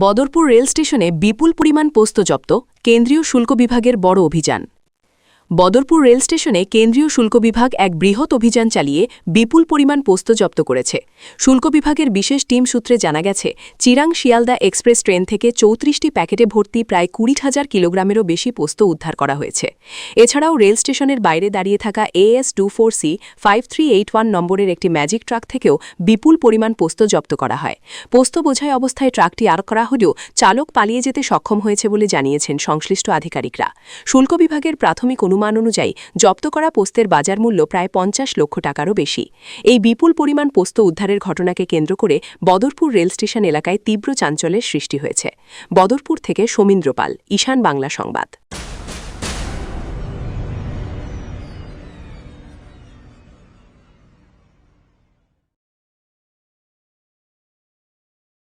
Badarpur rail স্টেশনে বিপুল পরিমাণ পোস্ত জব্দ কেন্দ্রীয় শুল্ক বিভাগের বড় অভিযান। বদরপুর রেল স্টেশনে কেন্দ্রীয় শুল্ক বিভাগ এক বৃহৎ অভিযান চালিয়ে বিপুল পরিমাণ পোস্ত জব্দ করেছে। শুল্ক বিভাগের বিশেষ টিম সূত্রে জানা গেছে, চিরাং শিয়ালদা এক্সপ্রেস ট্রেন থেকে চৌত্রিশটি প্যাকেটে ভর্তি প্রায় কুড়ি হাজার কিলোগ্রামেরও বেশি পোস্ত উদ্ধার করা হয়েছে। এছাড়াও রেল স্টেশনের বাইরে দাঁড়িয়ে থাকা AS two four C five three eight one নম্বরের একটি ম্যাজিক ট্রাক থেকেও বিপুল পরিমাণ পোস্ত জব্দ করা হয়। পোস্ত বোঝাই অবস্থায় ট্রাকটি আর করা হলেও চালক পালিয়ে যেতে সক্ষম হয়েছে বলে জানিয়েছেন সংশ্লিষ্ট আধিকারিকরা। শুল্ক বিভাগের প্রাথমিক অনুমান অনুযায়ী জব্দ করা পোস্তের বাজার মূল্য প্রায় পঞ্চাশ লক্ষ টাকারও বেশি। এই বিপুল পরিমাণ পোস্ত উদ্ধারের ঘটনাকে কেন্দ্র করে বদরপুর রেল স্টেশন এলাকায় তীব্র চাঞ্চল্যের সৃষ্টি হয়েছে। বদরপুর থেকে সমীন্দ্র পাল, ঈশান বাংলা সংবাদ।